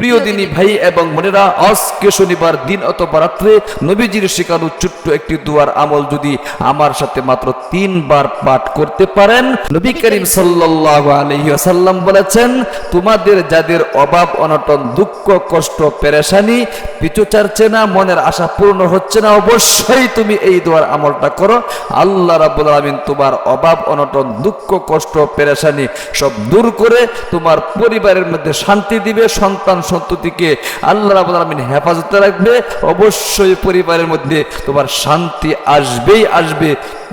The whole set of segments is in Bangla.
প্রিয় দিনী ভাই এবং বোনেরা, আজকে শনিবার দিন অথবা রাত্রে নবীজির শেখানো ছোট্ট একটি দুয়ার আমল যদি আমার সাথে মাত্র তিনবার পাঠ করতে পারেন, নবী করিম সাল্লাল্লাহু আলাইহি ওয়াসাল্লাম বলেছেন, তোমাদের যাদের অভাব, অনটন, দুঃখ, কষ্ট, পেরেশানি পিছু ছাড়ছে না মনের আশা পূর্ণ হচ্ছে না, অবশ্যই তুমি এই দুয়ার আমলটা করো। আল্লাহ রাব্বুল আলামিন তোমার অভাব, অনটন, দুঃখ, কষ্ট, পেরেশানি সব দূর করে তোমার পরিবারের মধ্যে শান্তি দিবে, সন্তান সন্ততিকে আল্লাহ রাব্বুল আলামিন হেফাজতে রাখবে। অবশ্যই পরিবারের মধ্যে তোমার শান্তি আসবেই আসবে।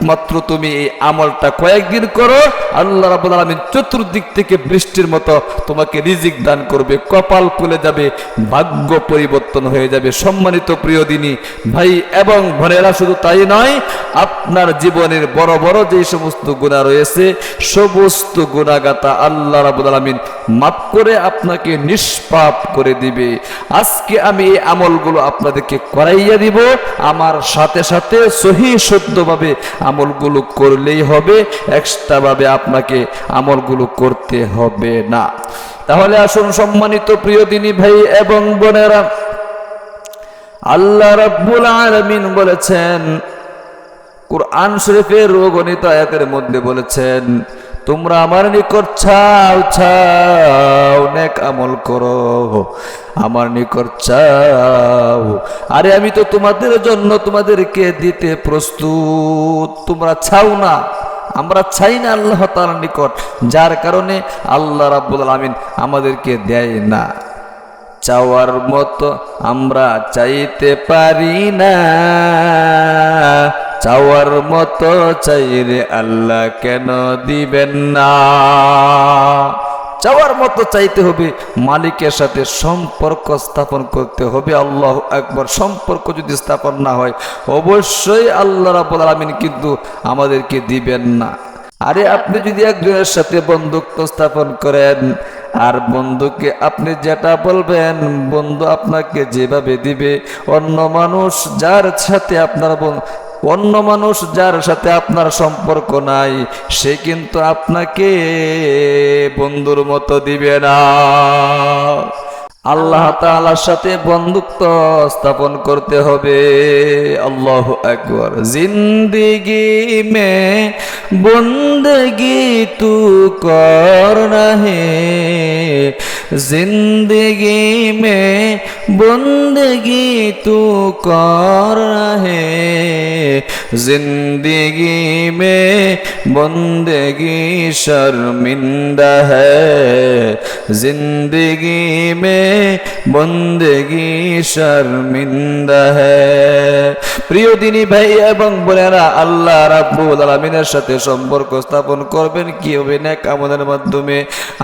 মাত্র তুমি এই আমলটা কয়েকদিন করো, আল্লাহ রাব্বুল আলামিন চতুর্দিক থেকে বৃষ্টির মতো তোমাকে রিজিক দান করবে, কপাল খুলে যাবে, ভাগ্য পরিবর্তন হয়ে যাবে। সম্মানিত প্রিয় দিনী ভাই এবং বোনেরা, শুধু তাই নয়, আপনার জীবনের বড় বড় যে সমস্ত গুণা রয়েছে, সমস্ত গুণাগাতা আল্লাহ রাব্বুল আলামিন মাফ করে আপনাকে নিষ্পাপ করে দিবে। আজকে আমি এই আমলগুলো আপনাদেরকে করাইয়া দিব। আমার সাথে সাথে সহি শুদ্ধভাবে আমলগুলো করলেই হবে। এক্সট্রা ভাবে আপনাকে আমলগুলো করতে হবে না। তাহলে আসুন সম্মানিত প্রিয় দিনী ভাই এবং বোনেরা, আল্লাহ রাব্বুল আলামিন বলেছেন, কোরআন শরীফের গণিত আয়াতের মধ্যে বলেছেন, তোমরা আমার নিকট ছাও ছাও নেক আমল করো, আমার নিকট চাও। আরে আমি তো তোমাদের জন্য তোমাদেরকে দিতে প্রস্তুত। তোমরা ছাও না, আমরা চাই না আল্লাহ তাআলার নিকট, যার কারণে আল্লাহ রাব্বুল আলামিন আমাদেরকে দেয় না। চাওয়ার মতো আমরা চাইতে পারি না। চাওয়ার মতো চাইলে আল্লাহ কেন দিবেন না? চাওয়ার মতো চাইতে হবে, মালিকের সাথে সম্পর্ক স্থাপন করতে হবে, আল্লাহ একবার সম্পর্ক যদি স্থাপন না হয়, অবশ্যই আল্লাহ রাবুল আলমিন কিন্তু আমাদেরকে দিবেন না। আরে আপনি যদি একজনের সাথে বন্ধুত্ব স্থাপন করেন, আর বন্ধুকে আপনি যেটা বলবেন, বন্ধু আপনাকে যেভাবে দিবে, অন্য মানুষ যার সাথে আপনার অন্য মানুষ যার সাথে আপনার সম্পর্ক নাই সে কিন্তু আপনাকে বন্ধুর মতো দিবে না। আল্লাহ তালার সাথে বন্ধুত্ব স্থাপন করতে হবে। আল্লাহ একবার জিন্দিগি মে বন্দগি তু কর নাহে। জিন্দগি মে বন্দগি তু কর নাহে। জিন্দগি মে বন্দগি শর্মিন্দা হিন্দগি মে বন্দেগি শর্মিন্দা হ্যায় প্রিয় দিনী ভাই এবং বোনেরা, আল্লাহ রাব্বুল আলামিনের সাথে সম্পর্ক স্থাপন করবেন কি হবে না কামলের মাধ্যমে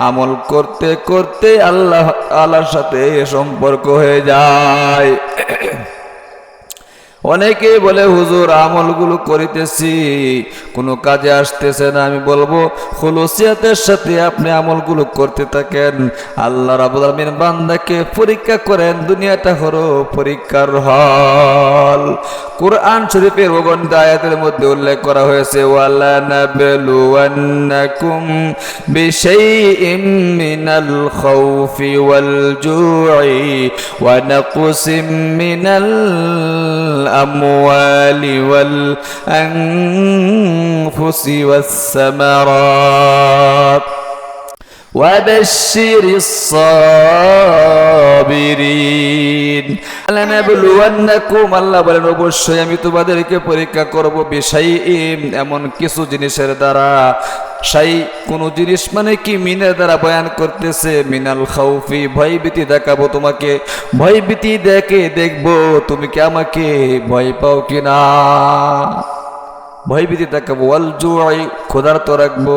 আমল করতে করতে আল্লাহ আল্লাহর সাথে সম্পর্ক হয়ে যায়। অনেকে বলে, হুজুর, আমলগুলো করিতেছি, কোনো কাজে আসতেছে না। আমি বলব, খুলুসিয়াতের সাথে আপনি আমলগুলো করতে থাকেন। আল্লাহ রাবুল আলমিন বান্দাকে পরীক্ষা করেন, দুনিয়াটা হলো পরীক্ষার হল। কোরআন শরীফের ওগন্ড আয়াতের মধ্যে উল্লেখ করা হয়েছে, ওয়ালা বিশাইইম মিনাল খাউফি ওয়াল জু'i ওয়া মিনাল الأموال والأنفس والثمرات وبشر الصابرين لنبلونكم আল্লাহ বলেন অবশ্যই আমি তোমাদেরকে পরীক্ষা করব বিষয় এমন কিছু জিনিসের দ্বারা সাই কোন জিনিস মানে কি মিনের দ্বারা বয়ান করতেছে? মিনাল খাউফি ভয়ভীতি দেখাবো তোমাকে। ভয়ভীতি দেখে দেখব তুমি কি আমাকে ভয় পাও কিনা? ভয়ভীতি দেখাবো। ওয়াল জুয়াই ক্ষুধার্ত রাখব।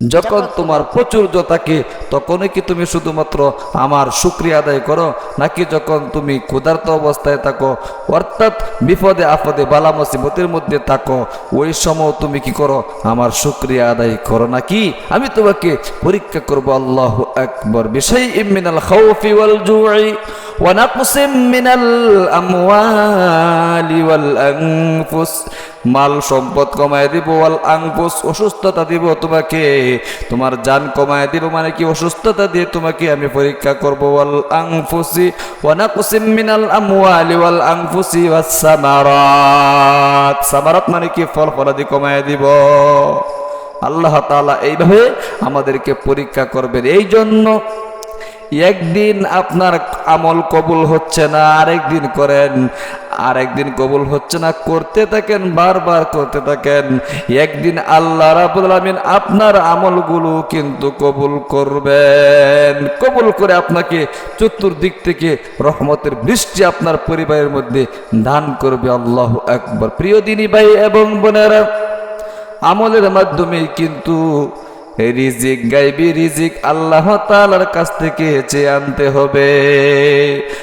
যখন তোমার প্রচুর্য থাকে তখনই কি তুমি শুধুমাত্র আমার শুক্রিয়া আদায় করো? নাকি যখন তুমি ক্ষুধার্ত অবস্থায় থাকো, অর্থাৎ বিপদে, আপদে, বালা মুসিবতের মধ্যে থাকো, ওই সময় তুমি কি করো? আমার শুক্রিয়া আদায় করো নাকি? আমি তোমাকে পরীক্ষা করব, আল্লাহ একবার বিষয় ইমিনাল খাউফি ওয়াল জুই। ونقص من الأموال والأنفس মাল সম্পদ কমায় দিব ওয়াল আংফুস অসুস্থতা দিব তোমাকে তোমার জান কমায় দিব মানে কি অসুস্থতা দিয়ে তোমাকে আমি পরীক্ষা করব ওয়াল আংফুসি ওয়া নাকসিম মিনাল আমওয়ালি ওয়াল আংফুসি ওয়াস সামারাত সামারাত মানে কি ফল ফলাদি কমায় দিব আল্লাহ তাআলা এইভাবে আমাদেরকে পরীক্ষা করবেন এই জন্য একদিন আপনার আমল কবুল হচ্ছে না, আরেকদিন করেন, আরেকদিন কবুল হচ্ছে না, করতে থাকেন, বারবার করতে থাকেন। একদিন আল্লাহ রাবুল আলমিন আপনার আমলগুলো কিন্তু কবুল করবেন। কবুল করে আপনাকে চতুর্দিক থেকে রহমতের বৃষ্টি আপনার পরিবারের মধ্যে দান করবে, আল্লাহ একবার প্রিয় দিনী ভাই এবং বোনেরা, আমলের মাধ্যমে কিন্তু রিজিক গাইবি রিজিক, আল্লাহ তালার কাছ থেকে চেয়ে আনতে হবে।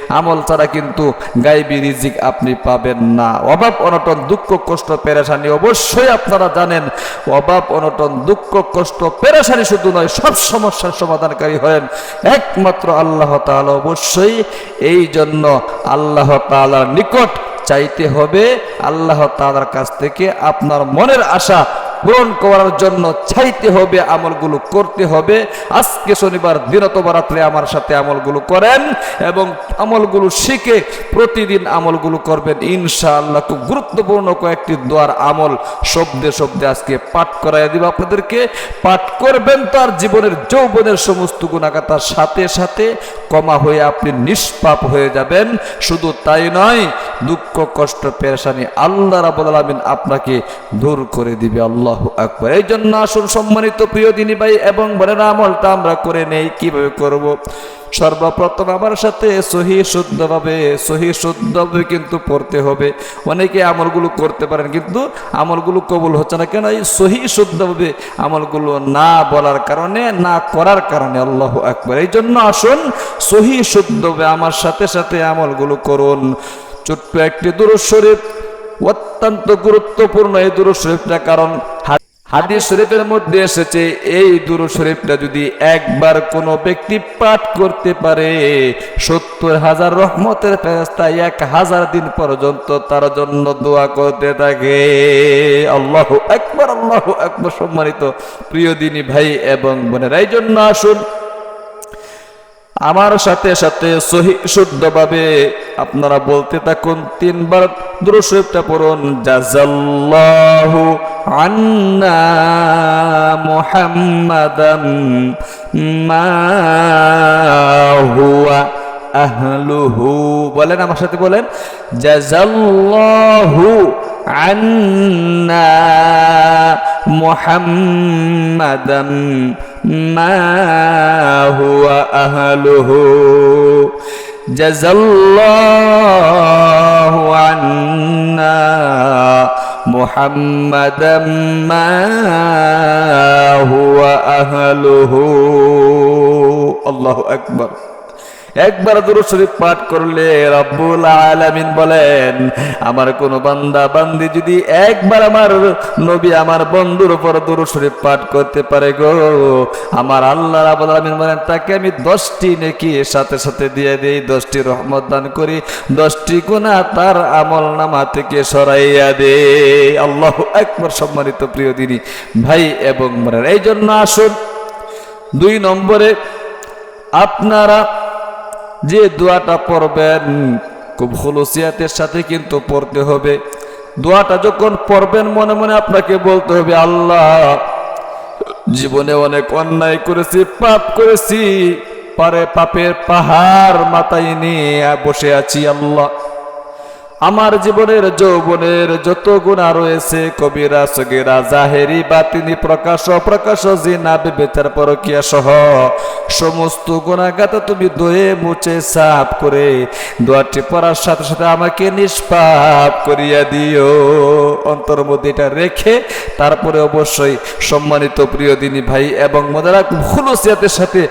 আমল ছাড়া কিন্তু গাইবি রিজিক আপনি পাবেন না। অভাব, অনটন, দুঃখ, কষ্ট, পেরেশানি অবশ্যই আপনারা জানেন। অভাব, অনটন, দুঃখ, কষ্ট, পেরেশানি শুধু নয়, সব সমস্যার সমাধানকারী হলেন একমাত্র আল্লাহ তাআলা। অবশ্যই এই জন্য আল্লাহ তালার নিকট চাইতে হবে। আল্লাহ তালার কাছ থেকে আপনার মনের আশা পূরণ করার জন্য চাইতে হবে, আমলগুলো করতে হবে। আজকে শনিবার দিনতবা রাত্রে আমার সাথে আমলগুলো করেন এবং আমলগুলো শিখে প্রতিদিন আমলগুলো করবেন। ইনশাআল্লাহ খুব গুরুত্বপূর্ণ কয়েকটি দোয়ার আমল শব্দে শব্দে আজকে পাঠ করাই দিব আপনাদেরকে। পাঠ করবেন তার জীবনের যৌবনের সমস্ত গুণাগাতার সাথে সাথে কমা হয়ে আপনি নিষ্পাপ হয়ে যাবেন। শুধু তাই নয়, দুঃখ, কষ্ট, পেরেশানি আল্লাহ রাবুল আপনাকে দূর করে দিবে। আল্লাহ আকবর। এই জন্য আসুন সম্মানিত প্রিয় দিনী ভাই, এবং বলেন আমলটা আমরা করে নেই। কীভাবে করব। সর্বপ্রথম আমার সাথে সহি শুদ্ধভাবে সহি শুদ্ধভাবে কিন্তু পড়তে হবে। অনেকে আমলগুলো করতে পারেন, কিন্তু আমলগুলো কবুল হচ্ছে না। কেন এই সহি শুদ্ধভাবে আমলগুলো না বলার কারণে, না করার কারণে আল্লাহ একবার এই জন্য আসুন, সহি শুদ্ধভাবে আমার সাথে সাথে আমলগুলো করুন। ছোট্ট একটি দুরুদ শরীফ, অত্যন্ত গুরুত্বপূর্ণ এই দুরুদ শরীফটা কারণ হাদিস শরীফের মধ্যে এসেছে, এই দুরুদ শরীফটা যদি একবার কোনো ব্যক্তি পাঠ করতে পারে, সত্তর হাজার রহমতের ফেরেস্তা এক হাজার দিন পর্যন্ত তার জন্য দোয়া করতে থাকে। আল্লাহ একবার আল্লাহ একবার সম্মানিত প্রিয় দিনী ভাই এবং বোনেরা, এই জন্য আসুন আমার সাথে সাথে সহি শুদ্ধভাবে আপনারা বলতে থাকুন, তিনবার দুরুশরীফটা পড়ুন জাজাল্লাহু আন্না মুহাম্মাদাম মা হুয়া আহলুহু। বলেন, আমার সাথে বলেন জাজাল্লাহু আন্না মুহাম্মাদাম মা হুয়া আহলুহু। জাজাল্লাহু আন্না মুহাম্মাদাম মা হুয়া আহলুহু আল্লাহু আকবার একবার দুরূদ শরীফ পাঠ করলে রব্বুল আলামিন বলেন, আমার কোন বান্দা, বান্দি যদি একবার আমার নবী আমার বন্ধুর উপর দুরূদ শরীফ পাঠ করতে পারে গো, আমার আল্লাহ রাব্বুল আলামিন বলেন, তাকে আমি দশটি নেকি সাথে সাথে দিয়ে দেই, দশটি রহমত দান করি, দশটি গুনাহ তার আমল নামা থেকে সরাইয়া দে আল্লাহ একবার সম্মানিত প্রিয় দিনী ভাই এবং বোনেরা। এই জন্য আসুন, দুই নম্বরে আপনারা যে দোয়াটা পড়বেন, খুব হলুসিয়াতের সাথে কিন্তু পড়তে হবে। দোয়াটা যখন পড়বেন, মনে মনে আপনাকে বলতে হবে, আল্লাহ, জীবনে অনেক অন্যায় করেছি, পাপ করেছি, পারে পাপের পাহাড় মাথায় নিয়ে বসে আছি, আল্লাহ। আমার জীবনের যৌবনের যত গুণা রয়েছে, কবিরা, সগিরা, জাহেরি বা তিনি প্রকাশ, অপ্রকাশ, জিনা বিবেচার পরকিয়া সহ সমস্ত গুণাগাত তুমি দয়ে মুছে সাফ করে দোয়াটি পড়ার সাথে সাথে আমাকে নিষ্পাপ করিয়া দিও। অন্তর মধ্যে এটা রেখে তারপরে অবশ্যই সম্মানিত প্রিয় দিনী ভাই এবং মদারা খুলসিয়াতের সাথে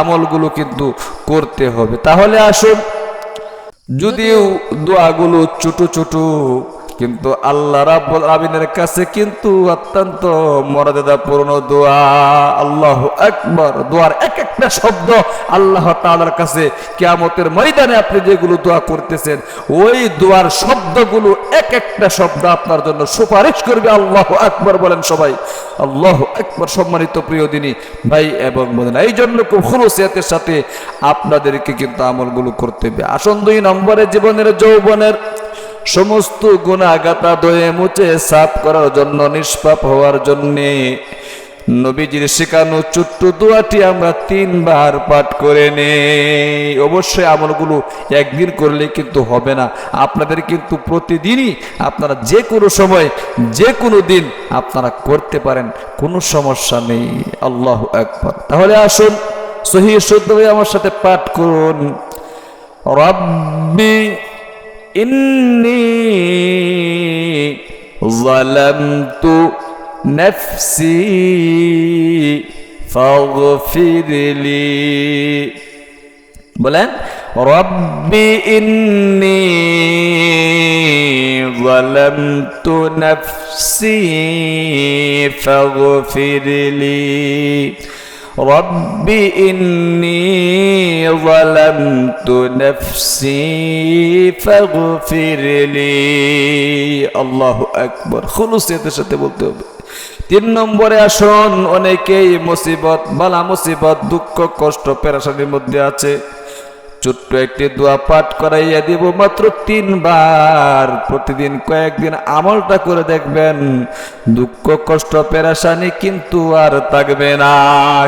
আমলগুলো কিন্তু করতে হবে। তাহলে আসুন যদিও দোয়াগুলো ছোট ছোট কিন্তু আল্লাহ রাব্বুল আলামিনের কাছে কিন্তু অত্যন্ত মর্যাদাপূর্ণ দোয়া। আল্লাহ আকবার। দোয়ার এক একটা শব্দ আল্লাহ তাআলার কাছে কিয়ামতের ময়দানে আপনি যেগুলো দোয়া করতেছেন, ওই দোয়ার শব্দগুলো এক একটা শব্দ আপনার জন্য সুপারিশ করবে। আল্লাহ আকবার বলেন সবাই। আল্লাহ আকবার সম্মানিত প্রিয় দিনী ভাই এবং বোনেরা এই জন্য খুব খুলুসিয়াতের সাথে আপনাদেরকে কিন্তু আমলগুলো করতে হবে। আসন দুই নম্বরে জীবনের যৌবনের সমস্ত গুণাগাতা দয়ে মুছে সাফ করার জন্য, নিষ্পাপ হওয়ার জন্যে। নবীজির শেখানো ছোট্ট দোয়াটি আমরা তিনবার পাঠ করে নেই। অবশ্যই আমলগুলো একদিন করলে কিন্তু হবে না। আপনাদের কিন্তু প্রতিদিনই আপনারা যে কোনো সময়, যে কোনো দিন আপনারা করতে পারেন, কোনো সমস্যা নেই। আল্লাহ একবার তাহলে আসুন, সহি শুদ্ধ আমার সাথে পাঠ করুন। রব্বি إني ظلمت نفسي فاغفر لي بلان رب إني ظلمت نفسي فاغفر لي رب إني ظلمت نفسي فاغفر لي الله أكبر খুলুসিয়াতের সাথে বলতে হবে তিন নম্বরে আসুন অনেকেই মুসিবত বালা মুসিবত দুঃখ কষ্ট পেরাশানির মধ্যে আছে ছোট্ট একটি দোয়া পাঠ করাইয়া দিব মাত্র তিনবার। প্রতিদিন কয়েকদিন আমলটা করে দেখবেন, দুঃখ, কষ্ট, পেরাশানি কিন্তু আর থাকবে না।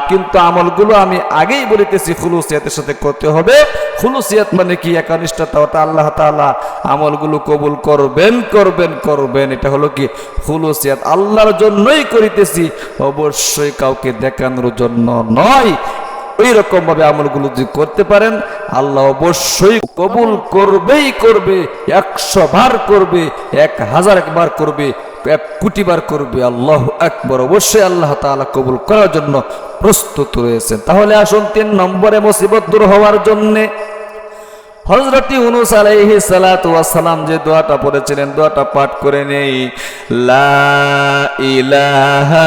কিন্তু আমলগুলো আমি আগেই বলিতেছি, খুলুসিয়াতের সাথে করতে হবে। খুলুসিয়াত মানে কি? একানিষ্ঠাতা, ওটা আল্লাহ তাআলা আমলগুলো কবুল করবেন করবেন করবেন। এটা হলো কি? খুলুসিয়াত আল্লাহর জন্যই করিতেছি, অবশ্যই কাউকে দেখানোর জন্য নয়। ওই রকম ভাবে আমলগুলো যদি করতে পারেন, আল্লাহ অবশ্যই কবুল করবেই করবে, একশো বার করবে, এক হাজার একবার করবে, এক কোটি বার করবে। আল্লাহ একবার অবশ্যই আল্লাহ তাআলা কবুল করার জন্য প্রস্তুত রয়েছেন। তাহলে আসুন তিন নম্বরে মুসিবত দূর হওয়ার জন্যে হজরত ইউনুস আলাইহি সালাতু যে দোয়াটা পড়েছিলেন, দোয়াটা পাঠ করে নেই। লা ইলাহা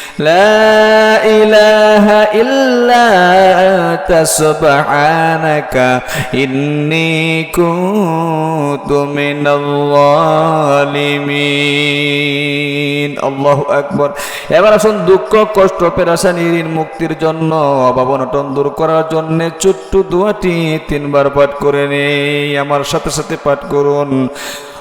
لا إله إلا أنت سبحانك إني كنت من الظالمين الله أكبر এবার আসুন দুঃখ কষ্ট পেরাশানি ঋণ মুক্তির জন্য অভাব অনটন দূর করার জন্য ছোট্ট দোয়াটি তিনবার পাঠ করে নেই আমার সাথে সাথে পাঠ করুন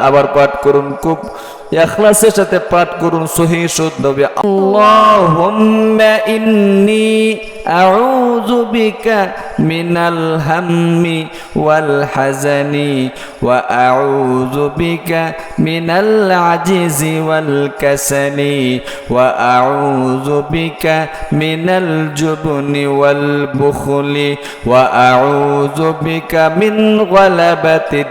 আবার পাঠ করুন খুব ইখলাসের সাথে পাঠ করুন সহি শুদ্ধ আল্লাহুম্মা ইন্নী আউযু বিকা মিনাল হাম্মি ওয়াল হাজানি ওয়া আউযু বিকা মিনাল আজিজি ওয়াল কাসালি ওয়া আউযু বিকা মিনাল জুবনি ওয়াল বুখলি ওয়া আউযু বিকা মিন গলাবাতিদ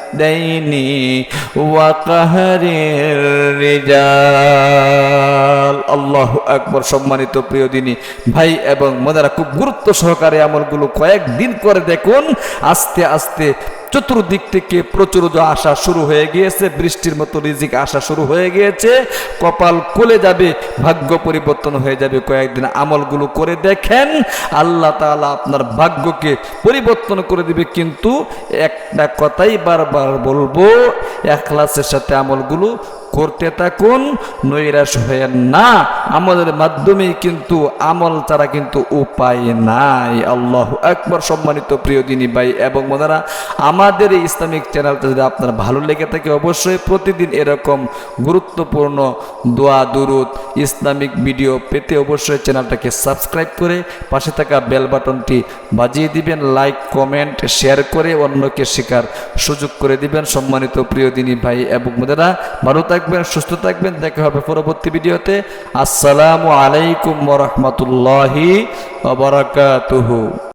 ওয়া আউযু বিকা মিনাল জুবনি ওয়াল বুখলি ওয়া আউযু বিকা মিন গালাবাতিদ الدين وقهر الرجال আল্লাহ আকবর সম্মানিত প্রিয় দিনী ভাই এবং মনেরা খুব গুরুত্ব সহকারে আমলগুলো কয়েকদিন করে দেখুন আস্তে আস্তে চতুর্দিক থেকে প্রচুর আসা শুরু হয়ে গিয়েছে, বৃষ্টির মতো রিজিক আসা শুরু হয়ে গিয়েছে, কপাল খুলে যাবে, ভাগ্য পরিবর্তন হয়ে যাবে। কয়েকদিন আমলগুলো করে দেখেন, আল্লাহ তালা আপনার ভাগ্যকে পরিবর্তন করে দিবে। কিন্তু একটা কথাই বারবার বলব একলাসের সাথে আমলগুলো করতে থাকুন, নৈরাশ হয়ে না। আমলের মাধ্যমে কিন্তু আমল তারা কিন্তু উপায় নাই। আল্লাহ একবার সম্মানিত প্রিয় দিনী ভাই এবং মনারা আমাদের এই ইসলামিক চ্যানেলটা যদি আপনার ভালো লেগে থাকে, অবশ্যই প্রতিদিন এরকম গুরুত্বপূর্ণ দোয়া, দুরুদ, ইসলামিক ভিডিও পেতে অবশ্যই চ্যানেলটাকে সাবস্ক্রাইব করে পাশে থাকা বেল বাটনটি বাজিয়ে দিবেন, লাইক, কমেন্ট, শেয়ার করে অন্যকে শেখার সুযোগ করে দিবেন। সম্মানিত প্রিয় দিনী ভাই এবং মোদেরা ভালো থাকবেন সুস্থ থাকবেন। দেখা হবে পরবর্তী ভিডিওতে। আসসালামু আলাইকুম ওরহমতুল্লাহি বারাকাতুহু।